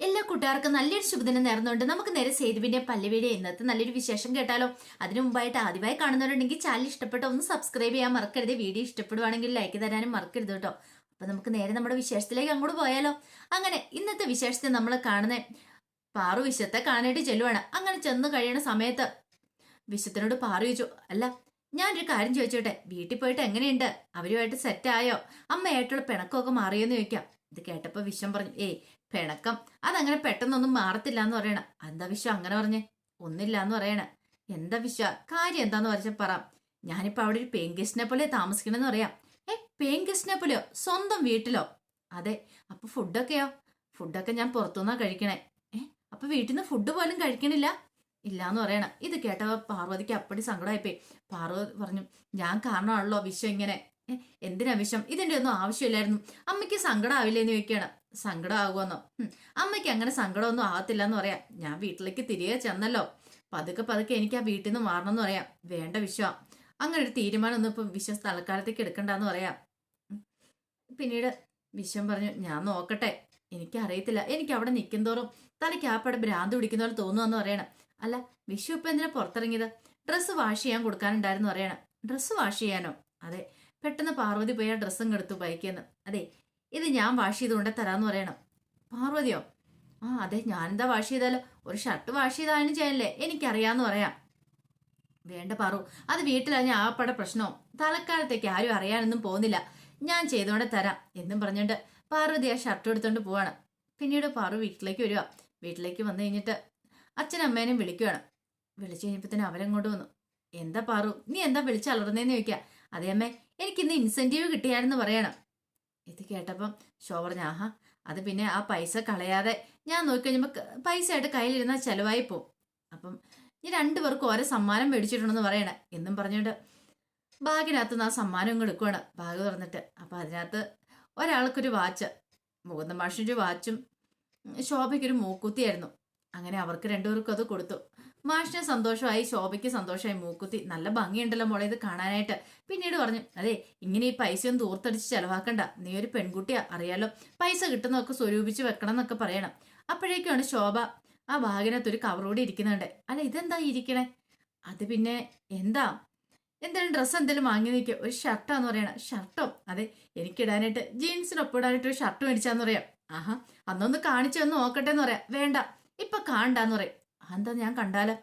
എല്ലാ കൂട്ടുകാർക്കും നല്ലൊരു ശുഭദിനം നേർന്നുകൊണ്ട് നമുക്ക് നേരെ സേതുവിന്റെ പല്ലവിയുടെ ഇന്നത്തെ നല്ലൊരു വിശേഷം കേട്ടാലോ. അതിനു മുമ്പായിട്ട് ആദ്യമായി കാണുന്നവരുണ്ടെങ്കിൽ ചാനൽ ഇഷ്ടപ്പെട്ട ഒന്ന് സബ്സ്ക്രൈബ് ചെയ്യാൻ മറക്കരുത്. വീഡിയോ ഇഷ്ടപ്പെടുവാണെങ്കിൽ ലൈക്ക് തരാനും മറക്കരുത് കേട്ടോ. അപ്പൊ നമുക്ക് നേരെ നമ്മുടെ വിശേഷത്തിലേക്ക് അങ്ങോട്ട് പോയാലോ. അങ്ങനെ ഇന്നത്തെ വിശേഷത്തെ നമ്മൾ കാണുന്ന പാറു വിശത്തെ കാണാനായിട്ട് ചെല്ലുവാണ്. അങ്ങനെ ചെന്ന് കഴിയണ സമയത്ത് വിശത്തിനോട് പാറു ചോദിച്ചു അല്ല ഞാനൊരു കാര്യം ചോദിച്ചോട്ടെ? വീട്ടിൽ പോയിട്ട് എങ്ങനെയുണ്ട്? അവരുമായിട്ട് സെറ്റായോ അമ്മയായിട്ടുള്ള പിണക്കമൊക്കെ മാറിയോന്ന് ചോദിക്കാം. ഇത് കേട്ടപ്പോൾ വിശ്വം പറഞ്ഞു ഏയ് പിണക്കം. അതങ്ങനെ പെട്ടെന്നൊന്നും മാറത്തില്ല എന്ന് പറയണ. എന്താ വിശ്വ അങ്ങനെ പറഞ്ഞേ? ഒന്നില്ല എന്ന് പറയണ. എന്താ വിശ്വ? കാര്യം എന്താന്ന് പറഞ്ഞ പറ. ഞാനിപ്പോ അവിടെ ഒരു പേങ്കസ്റ്റിനെ പോലെ താമസിക്കണമെന്ന് പറയാം. ഏ പേങ്കസ്റ്റിനെ പോലെയോ? സ്വന്തം വീട്ടിലോ? അതെ. അപ്പൊ ഫുഡൊക്കെയോ? ഫുഡൊക്കെ ഞാൻ പുറത്തുനിന്നാ കഴിക്കണേ. ഏ അപ്പൊ വീട്ടിൽ നിന്ന് ഫുഡ് പോലും കഴിക്കണില്ല? ഇല്ലാന്ന് പറയണ. ഇത് കേട്ടവ പാർവതിക്ക് അപ്പടി സങ്കടമായിപ്പോയി പാർവതി പറഞ്ഞു ഞാൻ കാരണമാണല്ലോ വിശ്വം ഇങ്ങനെ. എന്തിനാ വിഷം ഇതിന്റെ ഒന്നും ആവശ്യമില്ലായിരുന്നു. അമ്മയ്ക്ക് സങ്കടം ആവില്ലേന്ന് ചോദിക്കുകയാണ് സങ്കടം ആകുമെന്നോ അമ്മയ്ക്ക് അങ്ങനെ സങ്കടമൊന്നും ആകത്തില്ല എന്ന് പറയാം. ഞാൻ വീട്ടിലേക്ക് തിരികെ ചെന്നല്ലോ. പതുക്കെ പതുക്കെ എനിക്ക് ആ വീട്ടിൽ നിന്ന് മാറണം എന്ന് പറയാം. വേണ്ട വിശ്വാ. അങ്ങനെ ഒരു തീരുമാനമൊന്നും ഇപ്പം വിശ്വസ് തലക്കാലത്തേക്ക് എടുക്കണ്ടെന്ന് പറയാം. പിന്നീട് വിശ്വം പറഞ്ഞു ഞാൻ നോക്കട്ടെ. എനിക്കറിയത്തില്ല എനിക്ക് അവിടെ നിൽക്കുന്തോറും തലയ്ക്ക് ആ പടം ഭ്രാന്ത് പിടിക്കുന്ന പോലെ തോന്നുമെന്ന് പറയണം. അല്ല വിഷു ഇപ്പം എന്തിനാ പുറത്തിറങ്ങിയത്? ഡ്രസ്സ് വാഷ് ചെയ്യാൻ കൊടുക്കാനുണ്ടായിരുന്നു പറയണം. ഡ്രസ്സ് വാഷ് ചെയ്യാനോ? അതെ പെട്ടെന്ന് പാർവതി പോയി ആ ഡ്രസ്സും കെടുത്തു ബൈക്കിൽ നിന്ന്. അതെ ഇത് ഞാൻ വാഷ് ചെയ്ത് കൊണ്ടേ പറയണം. പാർവതിയോ? ആ അതെ ഞാനെന്താ വാഷ് ചെയ്താലോ ഒരു ഷർട്ട് വാഷ് ചെയ്താലും ചെയ്യാനല്ലേ എനിക്കറിയാന്ന് പറയാം. വേണ്ട പാറു അത് വീട്ടിലാണ് ഞാൻ ആപ്പടെ പ്രശ്നവും. തലക്കാലത്തേക്ക് ആരും അറിയാനൊന്നും പോകുന്നില്ല. ഞാൻ ചെയ്തോണ്ട് തരാം. എന്നും പറഞ്ഞുകൊണ്ട് പാർവതി ആ ഷർട്ട് എടുത്തോണ്ട് പോവാണ്. പിന്നീട് പാറു വീട്ടിലേക്ക് വരിക. വീട്ടിലേക്ക് വന്നു കഴിഞ്ഞിട്ട് അച്ഛനും വിളിക്കുകയാണ് വിളിച്ചു തന്നെ അവരങ്ങോട്ട് വന്നു. എന്താ പാറു നീ എന്താ വിളിച്ചലർന്നേന്ന് ചോദിക്കുക. അതേ അമ്മേ എനിക്കിന്ന് ഇൻസെന്റീവ് കിട്ടിയായിരുന്നു പറയണം. ഇത് കേട്ടപ്പം ഷോ പറഞ്ഞ ആഹാ അത് പിന്നെ ആ പൈസ കളയാതെ ഞാൻ നോക്കിക്കഴിഞ്ഞപ്പോൾ പൈസ ആയിട്ട് കയ്യിലിരുന്നാൽ ചിലവായി പോവും. അപ്പം ഈ രണ്ടുപേർക്കും ഓരോ സമ്മാനം മേടിച്ചിട്ടുണ്ടെന്ന് പറയണേ. എന്നും പറഞ്ഞുകൊണ്ട് ബാഗിനകത്ത് നിന്ന് ആ സമ്മാനം ഇങ്ങ് എടുക്കുവാണ്. ബാഗ് തുറന്നിട്ട്. അപ്പം അതിനകത്ത് ഒരാൾക്കൊരു വാച്ച് മുകുന്ദ മാഷിന്റെ വാച്ചും ശോഭയ്ക്കൊരു മൂക്കുത്തിയായിരുന്നു. അങ്ങനെ അവർക്ക് രണ്ടുപേർക്കും അത് കൊടുത്തു. മാഷിന് സന്തോഷമായി ശോഭയ്ക്ക് സന്തോഷമായി മൂക്കുത്തി നല്ല ഭംഗിയുണ്ടല്ലോ മോളെ ഇത് കാണാനായിട്ട്. പിന്നീട് പറഞ്ഞു അതെ ഇങ്ങനെ ഈ പൈസയൊന്നും ദൂർത്തടിച്ച് ചെലവാക്കണ്ട. നീ ഒരു പെൺകുട്ടിയാ അറിയാലോ. പൈസ കിട്ടുന്നതൊക്കെ സ്വരൂപിച്ച് വെക്കണം എന്നൊക്കെ പറയണം. അപ്പോഴേക്കാണ് ശോഭ ആ വാഹനത്ത് ഒരു കവറോടെ ഇരിക്കുന്നുണ്ട്. അല്ല ഇതെന്താ ഇരിക്കണേ? അത് പിന്നെ എന്താ? എന്തെങ്കിലും ഡ്രസ്സ് എന്തെങ്കിലും വാങ്ങി നിൽക്കുക ഒരു ഷർട്ടാന്ന് പറയണ. ഷർട്ടോ? അതെ എനിക്കിടാനായിട്ട് ജീൻസിനൊപ്പം ഇടാനായിട്ട് ഒരു ഷർട്ട് മേടിച്ചാന്ന് പറയാം. ആഹാ അന്നൊന്ന് കാണിച്ചു ഒന്ന് നോക്കട്ടെ എന്ന് പറയാം. വേണ്ട ഇപ്പൊ കാണ്ടാന്ന് പറയും. എന്താ ഞാൻ കണ്ടാലോ?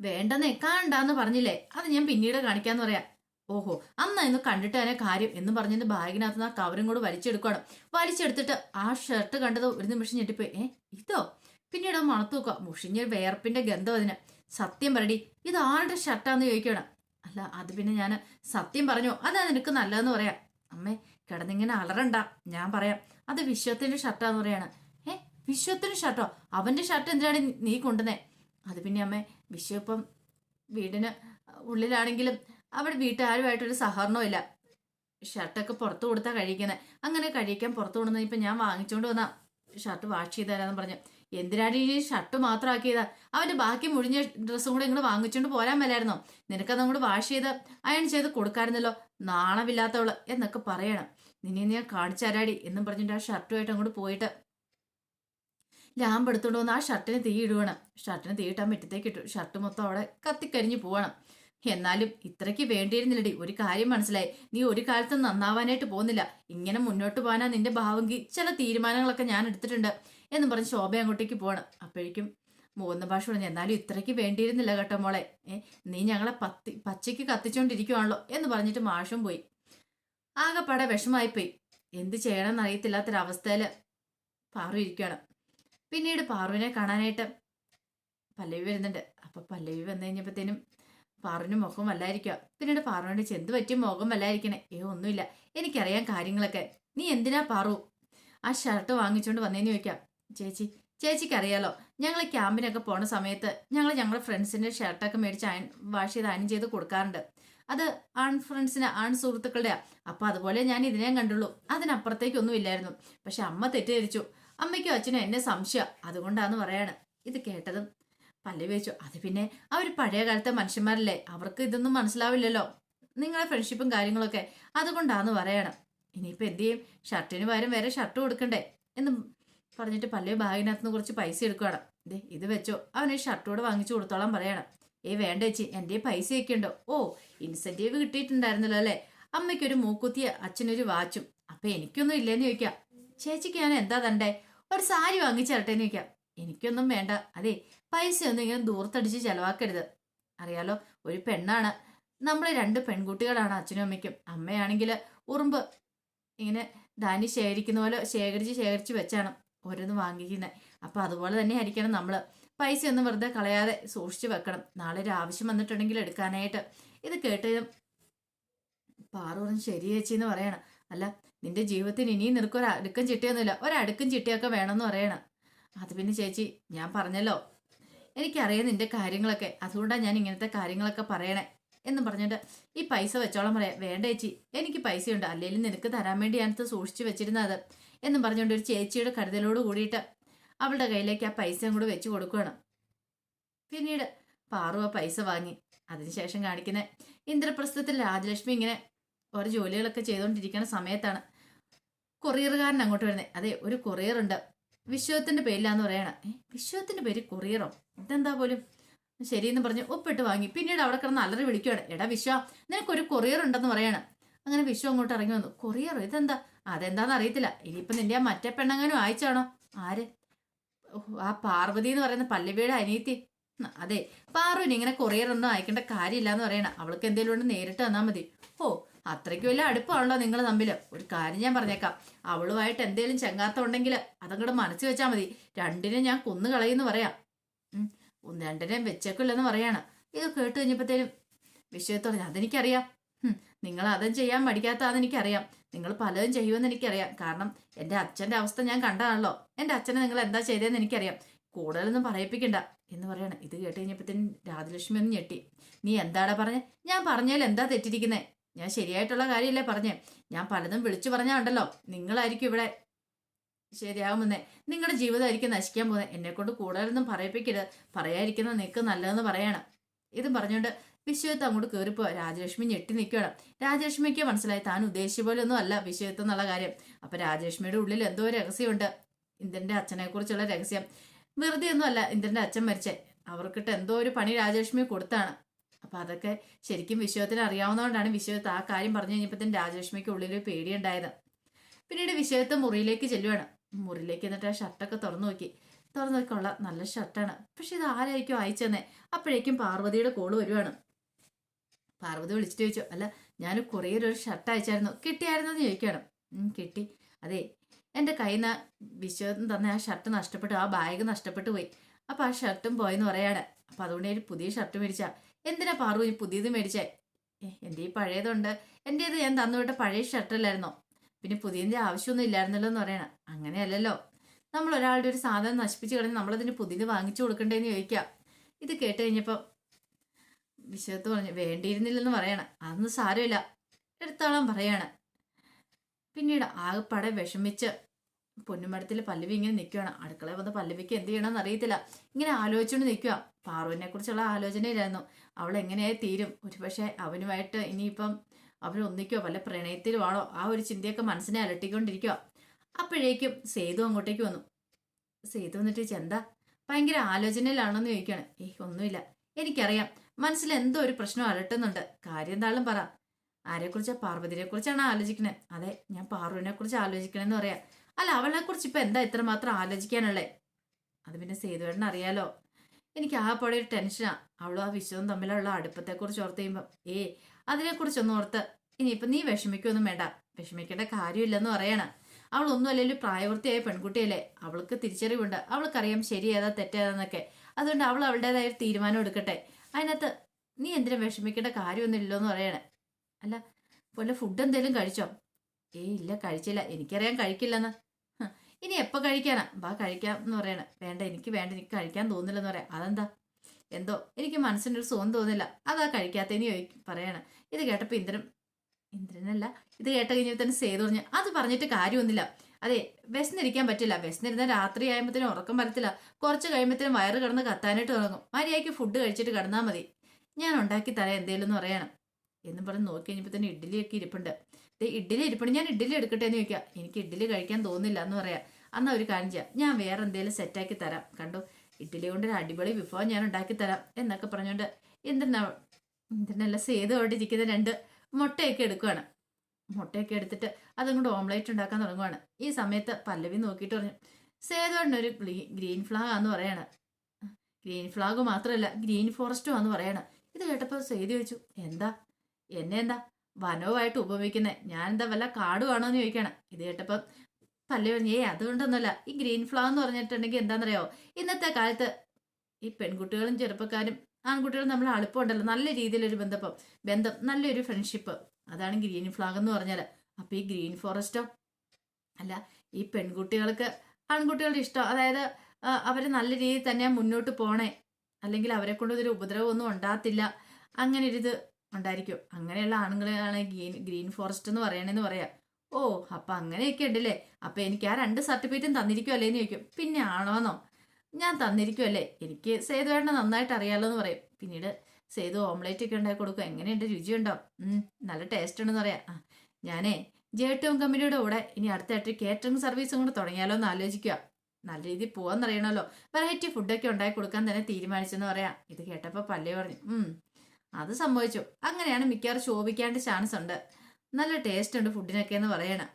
വേണ്ടെന്നേ കാണണ്ടാന്ന് പറഞ്ഞില്ലേ? അത് ഞാൻ പിന്നീട് കാണിക്കാന്ന് പറയാം. ഓഹോ അന്ന് ഇന്ന് കണ്ടിട്ട് തന്നെ കാര്യം എന്ന് പറഞ്ഞിട്ട് ബാഗിനകത്ത് നിന്ന് ആ കവറും കൂടെ വലിച്ചെടുക്കണം വലിച്ചെടുത്തിട്ട് ആ ഷർട്ട് കണ്ടത് ഒരു നിമിഷം ഞെട്ടിപ്പോയി. ഏ ഇതോ? പിന്നീട് മണത്തു നോക്കുക മുഷിഞ്ഞ വേർപ്പിന്റെ ഗന്ധം അതിന്. സത്യം പറടി ഇത് ആളുടെ ഷർട്ടാന്ന് ചോദിക്കണം അല്ല അത് പിന്നെ ഞാൻ സത്യം പറഞ്ഞു? അതാ നിനക്ക് നല്ലതെന്ന് പറയാം. അമ്മേ കിടന്നിങ്ങനെ അലറണ്ട. ഞാൻ പറയാം അത് വിശ്വത്തിന്റെ ഷർട്ടാന്ന് പറയാണ്. ഏ വിശ്വത്തിന്റെ ഷർട്ടോ. അവന്റെ ഷർട്ട് എന്തിനാണ് നീ കൊണ്ടുവന്നേ? അത് പിന്നെ അമ്മേ വിശ്വ ഇപ്പം വീടിന് ഉള്ളിലാണെങ്കിലും അവിടെ വീട്ടുകാരുമായിട്ടൊരു സഹകരണവും ഇല്ല ഷർട്ടൊക്കെ പുറത്തു കൊടുത്താ കഴിക്കുന്നത് അങ്ങനെ കഴിക്കാൻ പുറത്തു കൊണ്ടുവന്ന ഇപ്പം ഞാൻ വാങ്ങിച്ചുകൊണ്ട് വന്ന ഷർട്ട് വാഷ് ചെയ്ത് പറഞ്ഞു. എന്തിനാണ് ഈ ഷർട്ട് മാത്രം മാത്രമാക്കിയതാ അവന്റെ ബാക്കി മുഴിഞ്ഞ ഡ്രസ്സും കൂടെ ഇങ്ങോട്ട് വാങ്ങിച്ചുകൊണ്ട് പോരാൻ മേലായിരുന്നോ? നിനക്കത് അങ്ങോട്ട് വാഷ് ചെയ്ത് അയൺ ചെയ്ത് കൊടുക്കാറുന്നല്ലോ നാണമില്ലാത്തവൾ എന്നൊക്കെ പറയണം. നിന്നെ ഞാൻ കാണിച്ചു തരാടി എന്നും പറഞ്ഞിട്ട് ആ ഷർട്ടുമായിട്ട് അങ്ങോട്ട് പോയിട്ട് ലാമ്പ് എടുത്തോണ്ട് വന്ന് ആ ഷർട്ടിന് തീ ഇടുവണം. ഷർട്ടിന് തീ ഇട്ടാൻ മുറ്റത്തേക്ക് ഇട്ടു. ഷർട്ട് മൊത്തം അവിടെ കത്തിക്കരിഞ്ഞു പോവണം. എന്നാലും ഇത്രയ്ക്ക് വേണ്ടിയിരുന്നില്ലടി. ഒരു കാര്യം മനസ്സിലായി. നീ ഒരു കാലത്തും നന്നാവാനായിട്ട് പോകുന്നില്ല. ഇങ്ങനെ മുന്നോട്ട് പോകാനാ നിന്റെ ഭാവങ്കി ചില തീരുമാനങ്ങളൊക്കെ ഞാൻ എടുത്തിട്ടുണ്ട് എന്ന് പറഞ്ഞ് ശോഭ അങ്ങോട്ടേക്ക് പോകണം അപ്പോഴേക്കും മൂന്ന് ഭാഷ പറഞ്ഞു എന്നാലും ഇത്രയ്ക്ക് വേണ്ടിയിരുന്നില്ല കേട്ടോ മോളെ. നീ ഞങ്ങളെ പത്തി പച്ചയ്ക്ക് കത്തിച്ചോണ്ടിരിക്കുവാണല്ലോ എന്ന് പറഞ്ഞിട്ട് മാഷും പോയി. ആകെപ്പാടെ വിഷമായിപ്പോയി എന്ത് ചെയ്യണമെന്ന് അറിയത്തില്ലാത്തൊരവസ്ഥയിൽ പാറു ഇരിക്കുകയാണ് പിന്നീട് പാറുവിനെ കാണാനായിട്ട് പല്ലവി വരുന്നുണ്ട്. അപ്പൊ പല്ലവി വന്നു കഴിഞ്ഞപ്പോഴത്തേനും പാറുവിന് മുഖം വല്ലായിരിക്കുക പിന്നീട് പാറുവിന്റെ ചെന്ത് പറ്റിയ മുഖം വല്ലായിരിക്കണേ? ഏ ഒന്നുമില്ല. എനിക്കറിയാം കാര്യങ്ങളൊക്കെ. നീ എന്തിനാ പാറു ആ ഷർട്ട് വാങ്ങിച്ചുകൊണ്ട് വന്നേന്ന് ചോദിക്കാം. ചേച്ചി ചേച്ചിക്ക് അറിയാലോ ഞങ്ങൾ ക്യാമ്പിനൊക്കെ പോണ സമയത്ത് ഞങ്ങൾ ഞങ്ങളുടെ ഫ്രണ്ട്സിന്റെ ഷർട്ടൊക്കെ മേടിച്ച് അയൺ വാഷ് ചെയ്ത് അയൺ ചെയ്ത് കൊടുക്കാറുണ്ട്. അത് ആൺ ഫ്രണ്ട്സിന് ആൺ സുഹൃത്തുക്കളുടെയാ. അപ്പൊ അതുപോലെ ഞാൻ ഇതിനെ കണ്ടുള്ളൂ. അതിനപ്പുറത്തേക്കൊന്നും ഇല്ലായിരുന്നു പക്ഷെ അമ്മ തെറ്റിദ്ധരിച്ചു. അമ്മയ്ക്കും അച്ഛനും എന്നെ സംശയം. അതുകൊണ്ടാന്ന് പറയാണ്. ഇത് കേട്ടതും പല്ലവി വെച്ചു. അത് പിന്നെ അവർ പഴയ കാലത്തെ മനുഷ്യന്മാരല്ലേ? അവർക്ക് ഇതൊന്നും മനസ്സിലാവില്ലല്ലോ. നിങ്ങളെ ഫ്രണ്ട്ഷിപ്പും കാര്യങ്ങളൊക്കെ. അതുകൊണ്ടാന്ന് പറയണം. ഇനിയിപ്പോൾ എന്ത് ചെയ്യും? ഷർട്ടിന് പകരം വേറെ ഷർട്ട് കൊടുക്കണ്ടേ? എന്ന് പറഞ്ഞിട്ട് പല്ലവി ബാഗിനകത്ത് നിന്ന് കുറച്ച് പൈസ എടുക്കുകയാണ് ദേ ഇത് വെച്ചോ. അവന് ഷർട്ടോടെ വാങ്ങിച്ചു കൊടുത്തോളാൻ പറയണം. ഏ വേണ്ട ചേച്ചി. എന്റെ പൈസയൊക്കെ ഉണ്ടോ? ഓ ഇൻസെന്റീവ് കിട്ടിയിട്ടുണ്ടായിരുന്നല്ലോ അല്ലേ? അമ്മയ്ക്കൊരു മൂക്കുത്തിയ അച്ഛനൊരു വാച്ചും. അപ്പം എനിക്കൊന്നും ഇല്ലെന്ന് ചോദിക്കാം. ചേച്ചിക്ക് ഞാൻ എന്താ തണ്ടേ? ഒരു സാരി വാങ്ങിച്ചരട്ടേന്ന് ചോദിക്കാം. എനിക്കൊന്നും വേണ്ട. അതെ പൈസ ഒന്നും ഇങ്ങനെ ദൂർത്തടിച്ച് ചെലവാക്കരുത്. അറിയാലോ ഒരു പെണ്ണാണ്. നമ്മൾ രണ്ട് പെൺകുട്ടികളാണ് അച്ഛനും അമ്മയ്ക്കും. അമ്മയാണെങ്കിൽ ഉറുമ്പ് ഇങ്ങനെ ധാന്യം ശേഖരിക്കുന്ന പോലെ ശേഖരിച്ച് ശേഖരിച്ച് വെച്ചാണ് ഓരോന്ന് വാങ്ങിക്കുന്നത് അപ്പം അതുപോലെ തന്നെ ആയിരിക്കണം നമ്മൾ പൈസ ഒന്നും വെറുതെ കളയാതെ സൂക്ഷിച്ചു വെക്കണം. നാളെ ഒരു ആവശ്യം വന്നിട്ടുണ്ടെങ്കിൽ എടുക്കാനായിട്ട്. ഇത് കേട്ടതും പാറു പറഞ്ഞു ശരി ചേച്ചി എന്ന് പറയണം. അല്ല നിന്റെ ജീവിതത്തിന് ഇനിയും നിനക്ക് ഒരു അടുക്കും ചിട്ടിയൊന്നുമില്ല. ഒരടുക്കും ചിട്ടിയൊക്കെ വേണമെന്ന് പറയണം. അത് പിന്നെ ചേച്ചി ഞാൻ പറഞ്ഞല്ലോ. എനിക്കറിയാം നിന്റെ കാര്യങ്ങളൊക്കെ. അതുകൊണ്ടാണ് ഞാൻ ഇങ്ങനത്തെ കാര്യങ്ങളൊക്കെ പറയണേ എന്ന് പറഞ്ഞിട്ട് ഈ പൈസ വെച്ചോളം പറയാം. വേണ്ട ചേച്ചി എനിക്ക് പൈസയുണ്ട്. അല്ലെങ്കിൽ നിനക്ക് തരാൻ വേണ്ടി ഞാനത് സൂക്ഷിച്ചു വെച്ചിരുന്നത് എന്നും പറഞ്ഞുകൊണ്ട് ഒരു ചേച്ചിയുടെ കരുതലോട് കൂടിയിട്ട് അവളുടെ കയ്യിലേക്ക് ആ പൈസയും കൂടെ വെച്ച് കൊടുക്കുകയാണ്. പിന്നീട് പാറു ആ പൈസ വാങ്ങി. അതിനുശേഷം കാണിക്കുന്ന ഇന്ദ്രപ്രസ്ഥത്തിൽ രാജലക്ഷ്മി ഇങ്ങനെ ഓരോ ജോലികളൊക്കെ ചെയ്തുകൊണ്ടിരിക്കുന്ന സമയത്താണ് കൊറിയറുകാരൻ അങ്ങോട്ട് വരുന്നത്. അതെ ഒരു കൊറിയർ ഉണ്ട്. വിശ്വത്തിന്റെ പേരിലാന്ന് പറയണ. ഏ വിശ്വത്തിന്റെ പേര് കൊറിയറോ? ഇതെന്താ പോലും? ശരിയെന്ന് പറഞ്ഞ് ഒപ്പിട്ട് വാങ്ങി. പിന്നീട് അവിടെ കിടന്ന് അലറി വിളിക്കുകയാണ് എടാ വിശ്വ നിനക്കൊരു കൊറിയർ ഉണ്ടെന്ന് പറയണം. അങ്ങനെ വിശ്വ അങ്ങോട്ട് ഇറങ്ങി വന്നു. കൊറിയർ ഇതെന്താ? അതെന്താന്ന് അറിയത്തില്ല. ഇനിയിപ്പം നിന്റെ ആ മറ്റേ പെണ്ണങ്ങനും അയച്ചാണോ ആര്? ആ പാർവതി എന്ന് പറയുന്ന പല്ലവിയുടെ അനിയത്തി. അതെ പാറുവിന് ഇങ്ങനെ കൊറിയർ ഒന്നും അയക്കേണ്ട കാര്യമില്ല എന്ന് പറയണ. അവൾക്ക് എന്തെങ്കിലും ഉണ്ട് നേരിട്ട് തന്നാൽ മതി. ഓ അത്രയ്ക്ക് വലിയ അടുപ്പമാണല്ലോ നിങ്ങൾ തമ്മിൽ ഒരു കാര്യം ഞാൻ പറഞ്ഞേക്കാം. അവളുമായിട്ട് എന്തേലും ചെങ്കാത്ത ഉണ്ടെങ്കിൽ അതങ്ങോട്ട് മനസ്സിൽ വെച്ചാൽ മതി. രണ്ടിനെ ഞാൻ കൊന്നു കളയെന്ന് പറയാം. ഒന്ന് രണ്ടിനെയും വെച്ചേക്കില്ലെന്ന് പറയാണ്. ഇത് കേട്ട് കഴിഞ്ഞപ്പോഴത്തേനും വിഷയത്തോടെ അതെനിക്കറിയാം. നിങ്ങൾ അതും ചെയ്യാൻ മടിക്കാത്തതാന്ന് എനിക്കറിയാം. നിങ്ങൾ പലതും ചെയ്യുമെന്ന് എനിക്കറിയാം. കാരണം എന്റെ അച്ഛന്റെ അവസ്ഥ ഞാൻ കണ്ടതാണല്ലോ. എന്റെ അച്ഛനെ നിങ്ങൾ എന്താ ചെയ്തതെന്ന് എനിക്കറിയാം. കൂടുതലൊന്നും പറയിപ്പിക്കണ്ട എന്ന് പറയണം. ഇത് കേട്ട് കഴിഞ്ഞപ്പോഴത്തേനും രാജലക്ഷ്മി ഒന്ന് ഞെട്ടി. നീ എന്താടാ പറഞ്ഞേ? ഞാൻ പറഞ്ഞാൽ എന്താ തെറ്റിരിക്കുന്നേ? ഞാൻ ശരിയായിട്ടുള്ള കാര്യമല്ലേ പറഞ്ഞേ. ഞാൻ പലതും വിളിച്ചു പറഞ്ഞാൽ ഉണ്ടല്ലോ. നിങ്ങളായിരിക്കും ഇവിടെ ശരിയാകുമെന്നേ. നിങ്ങളുടെ ജീവിതമായിരിക്കും നശിക്കാൻ പോകുന്നത്. എന്നെക്കൊണ്ട് കൂടുതലൊന്നും പറയിപ്പിക്കരുത്. പറയാതിരിക്കുന്ന നിനക്ക് നല്ലതെന്ന് പറയണം. ഇതും പറഞ്ഞുകൊണ്ട് വിശ്വത്ത് അങ്ങോട്ട് കയറിപ്പോ രാജലക്ഷ്മി ഞെട്ടി നിൽക്കുകയാണ്. രാജലക്ഷ്മിക്ക് മനസ്സിലായി താൻ ഉദ്ദേശിച്ച പോലെ ഒന്നും അല്ല വിശ്വത്ത് എന്നുള്ള കാര്യം. അപ്പൊ രാജലക്ഷ്മിയുടെ ഉള്ളിൽ എന്തോ രഹസ്യമുണ്ട്. ഇന്ദ്രന്റെ അച്ഛനെ കുറിച്ചുള്ള രഹസ്യം. വെറുതെ ഒന്നും അല്ല ഇന്ദ്രന്റെ അച്ഛൻ മരിച്ചേ. അവർക്കിട്ട് എന്തോ ഒരു പണി രാജലക്ഷ്മി കൊടുത്താണ്. അപ്പൊ അതൊക്കെ ശരിക്കും വിശ്വത്തിന് അറിയാവുന്നതുകൊണ്ടാണ് വിശ്വത്ത് ആ കാര്യം പറഞ്ഞു കഴിഞ്ഞപ്പോഴത്തേന് രാജലക്ഷ്മിക്ക് ഉള്ളിൽ പേടിയുണ്ടായത്. പിന്നീട് വിശ്വത്ത് മുറിയിലേക്ക് ചെല്ലുവാണ്. മുറിയിലേക്ക് എന്നിട്ട് ആ ഷർട്ടൊക്കെ തുറന്നു നോക്കി. തുറന്നു നോക്കിക്കൊള്ള നല്ല ഷർട്ടാണ്. പക്ഷെ ഇത് ആരായിരിക്കും അയച്ചെന്നേ? അപ്പോഴേക്കും പാർവതിയുടെ കോൾ വരുവാണ്. പാർവതി വിളിച്ചിട്ട് ചോദിച്ചു അല്ല ഞാൻ കുറേ ഒരു ഷർട്ട് അയച്ചായിരുന്നു. കിട്ടിയായിരുന്നു എന്ന് ചോദിക്കണം കിട്ടി. അതെ എന്റെ കയ്യിൽ നിന്ന് വിശ്വം തന്നെ ആ ഷർട്ട് നഷ്ടപ്പെട്ടു. ആ ബാഗ് നഷ്ടപ്പെട്ടു പോയി. അപ്പൊ ആ ഷർട്ടും പോയെന്ന് പറയാണ്. അപ്പൊ അതുകൊണ്ട് ഒരു പുതിയ ഷർട്ട് മേടിച്ചാ. എന്തിനാ പാറു ഈ പുതിയത് മേടിച്ചേ? എന്റെ ഈ പഴയതുണ്ട്. എന്റേത് ഞാൻ തന്നുവിട്ട പഴയ ഷർട്ടല്ലായിരുന്നോ? പിന്നെ പുതിയതിന്റെ ആവശ്യമൊന്നും ഇല്ലായിരുന്നല്ലോ എന്ന് പറയണം. അങ്ങനെയല്ലല്ലോ. നമ്മൾ ഒരാളുടെ ഒരു സാധനം നശിപ്പിച്ച് കളഞ്ഞ് നമ്മളതിന് പുതിയത് വാങ്ങിച്ചു കൊടുക്കണ്ടേന്ന് ചോദിക്കാം. ഇത് കേട്ട് കഴിഞ്ഞപ്പോൾ വിശ്വത്ത് പറഞ്ഞു വേണ്ടിയിരുന്നില്ലെന്ന് പറയണം. അതൊന്നും സാരമില്ല. എടുത്തോളം പറയാണ്. പിന്നീട് ആകെപ്പാടെ വിഷമിച്ച് പൊന്നുമടത്തിൽ പല്ലവി ഇങ്ങനെ നിൽക്കുകയാണ് അടുക്കളയിൽ വന്ന് പല്ലവിക്ക് എന്ത് ചെയ്യണമെന്ന് അറിയത്തില്ല. ഇങ്ങനെ ആലോചിച്ചുകൊണ്ട് നിൽക്കുക പാറുവിനെ കുറിച്ചുള്ള ആലോചനയിലായിരുന്നു. അവൾ എങ്ങനെയായി തീരും? ഒരുപക്ഷെ അവനുമായിട്ട് ഇനിയിപ്പം അവൾ ഒന്നിക്കോ വല്ല പ്രണയത്തിലുമാണോ? ആ ഒരു ചിന്തയൊക്കെ മനസ്സിനെ അലട്ടിക്കൊണ്ടിരിക്കുക അപ്പോഴേക്കും സേതു അങ്ങോട്ടേക്ക് വന്നു. സേതു വന്നിട്ട് ചെന്താ ഭയങ്കര ആലോചനയിലാണെന്ന് ചോദിക്കുകയാണ് ഏയ് ഒന്നുമില്ല. എനിക്കറിയാം. മനസ്സിൽ എന്തോ ഒരു പ്രശ്നം അലട്ടുന്നുണ്ട്. കാര്യം എന്താളും പറ. ആരെക്കുറിച്ചാ? പാർവതിയെ കുറിച്ചാണ് ആലോചിക്കണേ? അതെ ഞാൻ പാറുവിനെ കുറിച്ച് ആലോചിക്കണെന്ന് പറയാം. അല്ല അവളെ കുറിച്ച് ഇപ്പൊ എന്താ ഇത്രമാത്രം ആലോചിക്കാനുള്ളേ? അത് പിന്നെ സേതുവേട്ടൻ അറിയാലോ. എനിക്ക് ആ പോലെ ഒരു ടെൻഷനാ. അവളും ആ വിശ്വവും തമ്മിലുള്ള അടുപ്പത്തെക്കുറിച്ച് ഓർത്ത് കഴിയുമ്പോൾ ഏ അതിനെക്കുറിച്ചൊന്നും ഓർത്ത് ഇനിയിപ്പം നീ വിഷമിക്കൊന്നും വേണ്ട. വിഷമിക്കേണ്ട കാര്യമില്ലെന്ന് പറയണ. അവൾ ഒന്നും അല്ലെങ്കിൽ പ്രായപൂർത്തിയായ പെൺകുട്ടിയല്ലേ. അവൾക്ക് തിരിച്ചറിവുണ്ട്. അവൾക്കറിയാം ശരി ഏതാ തെറ്റേതാന്നൊക്കെ. അതുകൊണ്ട് അവൾ അവളുടേതായ ഒരു തീരുമാനം എടുക്കട്ടെ. അതിനകത്ത് നീ എന്തിനും വിഷമിക്കേണ്ട കാര്യമൊന്നും ഇല്ലെന്ന് പറയണേ? അല്ല വല്ല ഫുഡ് എന്തെങ്കിലും കഴിച്ചോ? ഏയ് ഇല്ല കഴിച്ചില്ല. എനിക്കറിയാൻ കഴിക്കില്ലെന്ന്. ഇനി എപ്പോൾ കഴിക്കാനാ? ബാ കഴിക്കാം എന്ന് പറയണേ. വേണ്ട എനിക്ക് വേണ്ട എനിക്ക് കഴിക്കാൻ തോന്നില്ലെന്ന് പറയാം. അതെന്താ? എന്തോ? എനിക്ക് മനസ്സിനൊരു സുഖം തോന്നില്ല. അതാ കഴിക്കാത്തതിന് പറയണ. ഇത് കേട്ടപ്പോൾ ഇന്ദ്രൻ ഇന്ദ്രനല്ല ഇത് കേട്ട കഴിഞ്ഞപ്പോൾ തന്നെ സേതു പറഞ്ഞു അത് പറഞ്ഞിട്ട് കാര്യമൊന്നുമില്ല. അതെ വിശന്നിരിക്കാൻ പറ്റില്ല. വിശന്നിരുന്ന രാത്രി ആയപ്പോഴത്തേനും ഉറക്കം വരത്തില്ല. കുറച്ച് കഴിയുമ്പോഴത്തേനും വയറ് കിടന്ന് കത്താനായിട്ട് തുടങ്ങും മര്യാദയ്ക്ക് ഫുഡ് കഴിച്ചിട്ട് കിടന്നാൽ മതി. ഞാൻ ഉണ്ടാക്കി തരാം എന്തേലും എന്ന് പറയണം. എന്നും പറഞ്ഞ് നോക്കി കഴിഞ്ഞപ്പോൾ തന്നെ ഇഡ്ഡലിയൊക്കെ ഇരിപ്പുണ്ട്. ഇഡ്ഡലി ഇരിപ്പുണ്ട്. ഞാൻ ഇഡ്ഡലി എടുക്കട്ടെ എന്ന് ചോദിക്കാം എനിക്ക് ഇഡ്ഡലി കഴിക്കാൻ തോന്നില്ല എന്ന് പറയാം. അന്നാ ഒരു കാര്യം ചെയ്യാം. ഞാൻ വേറെ എന്തെങ്കിലും സെറ്റാക്കി തരാം. കണ്ടു? ഇഡ്ഡലി കൊണ്ട് അടിപൊളി വിഭവം ഞാൻ ഉണ്ടാക്കി തരാം എന്നൊക്കെ പറഞ്ഞുകൊണ്ട് എന്തിനാ എന്തിനല്ല ഓടിച്ചിരിക്കുന്ന രണ്ട് മുട്ടയൊക്കെ എടുക്കുകയാണ് മുട്ടയൊക്കെ എടുത്തിട്ട് അതും കൊണ്ട് ഓംലേറ്റ് ഉണ്ടാക്കാൻ തുടങ്ങുവാണ്. ഈ സമയത്ത് പല്ലവി നോക്കിയിട്ട് പറഞ്ഞു സേതോടിന് ഒരു ഗ്രീൻ ഫ്ലാഗ് ആന്ന് പറയാണ്. ഗ്രീൻ ഫ്ലാഗ് മാത്രമല്ല ഗ്രീൻ ഫോറസ്റ്റും ആന്ന് പറയാണ്. ഇത് കേട്ടപ്പോൾ സേതു ചോദിച്ചു എന്താ? എന്നെ എന്താ വനവുമായിട്ട് ഉപയോഗിക്കുന്നത് ഞാൻ എന്താ വല്ല കാടുവാണോ എന്ന് ചോദിക്കണം. ഇത് കേട്ടപ്പം പറഞ്ഞു ഏ അതുകൊണ്ടൊന്നുമല്ല. ഈ ഗ്രീൻ ഫ്ലാഗ് എന്ന് പറഞ്ഞിട്ടുണ്ടെങ്കിൽ എന്താണെന്നറിയോ? ഇന്നത്തെ കാലത്ത് ഈ പെൺകുട്ടികളും ചെറുപ്പക്കാരും ആൺകുട്ടികളും നമ്മൾ അളുപ്പമുണ്ടല്ലോ നല്ല രീതിയിലൊരു ബന്ധപ്പം ബന്ധം നല്ലൊരു ഫ്രണ്ട്ഷിപ്പ് അതാണ് ഗ്രീൻ ഫ്ലാഗ് എന്ന് പറഞ്ഞാൽ അപ്പൊ ഈ ഗ്രീൻ ഫോറസ്റ്റോ അല്ല ഈ പെൺകുട്ടികൾക്ക് ആൺകുട്ടികളുടെ ഇഷ്ടം. അതായത് അവർ നല്ല രീതിയിൽ തന്നെ മുന്നോട്ട് പോണേ. അല്ലെങ്കിൽ അവരെ കൊണ്ട് ഇതൊരു ഉപദ്രവമൊന്നും ഉണ്ടാകത്തില്ല. അങ്ങനെ ഒരു ഇത് ഉണ്ടായിരിക്കും. അങ്ങനെയുള്ള ആണുങ്ങളെയാണ് ഗ്രീൻ ഗ്രീൻ ഫോറസ്റ്റ് എന്ന് പറയണെന്ന് പറയാം. ഓ അപ്പൊ അങ്ങനെയൊക്കെ ഉണ്ടല്ലേ? അപ്പൊ എനിക്ക് ആ രണ്ട് സർട്ടിഫിക്കറ്റും തന്നിരിക്കുമല്ലേ അല്ലേന്ന് ചോദിക്കും. പിന്നെ ആണോന്നോ ഞാൻ തന്നിരിക്കുമല്ലേ എനിക്ക് സേതുവേട്ടനെ നന്നായിട്ട് അറിയാലോ എന്ന് പറയും. പിന്നീട് സേതു ഓംലേറ്റ് ഒക്കെ ഉണ്ടാക്കി കൊടുക്കും. എങ്ങനെയുണ്ട്? രുചിയുണ്ടോ? നല്ല ടേസ്റ്റ് ഉണ്ടെന്ന് പറയാം. ആ, ഞാനേ ജേട്ടവും കമ്പനിയുടെ കൂടെ ഇനി അടുത്തായിട്ട് കേറ്ററിംഗ് സർവീസും കൂടെ തുടങ്ങിയാലോ എന്ന് ആലോചിക്കുക നല്ല രീതിയിൽ പോവാന്നറിയണമല്ലോ. വെറൈറ്റി ഫുഡൊക്കെ ഉണ്ടാക്കി കൊടുക്കാൻ തന്നെ തീരുമാനിച്ചെന്ന് പറയാം. ഇത് കേട്ടപ്പോൾ പല്ലേ പറഞ്ഞു അത് സംഭവിച്ചു. അങ്ങനെയാണ് മിക്കവാറും ശോഭിക്കാണ്ട് ചാൻസ് ഉണ്ട്. നല്ല ടേസ്റ്റ് ഉണ്ട് ഫുഡിനൊക്കെ എന്ന് പറയണം.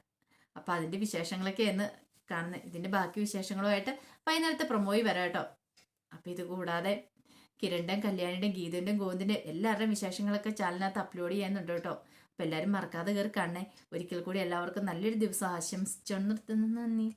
അപ്പം അതിന്റെ വിശേഷങ്ങളൊക്കെ എന്ന് കാണുന്നത് ഇതിന്റെ ബാക്കി വിശേഷങ്ങളുമായിട്ട് വൈകുന്നേരത്തെ പ്രൊമോയി വരാം കേട്ടോ. അപ്പം ഇത് കൂടാതെ കിരണിന്റെയും കല്യാണിന്റെയും ഗീതുവിന്റെയും ഗോവിന്ദിന്റെയും എല്ലാവരുടെയും വിശേഷങ്ങളൊക്കെ ചാനലിനകത്ത് അപ്ലോഡ് ചെയ്യുന്നുണ്ട് കേട്ടോ. അപ്പോൾ എല്ലാവരും മറക്കാതെ കയറി കാണണേ. ഒരിക്കൽ കൂടി എല്ലാവർക്കും നല്ലൊരു ദിവസം ആശംസിച്ചു നിർത്തുന്നു. നന്ദി.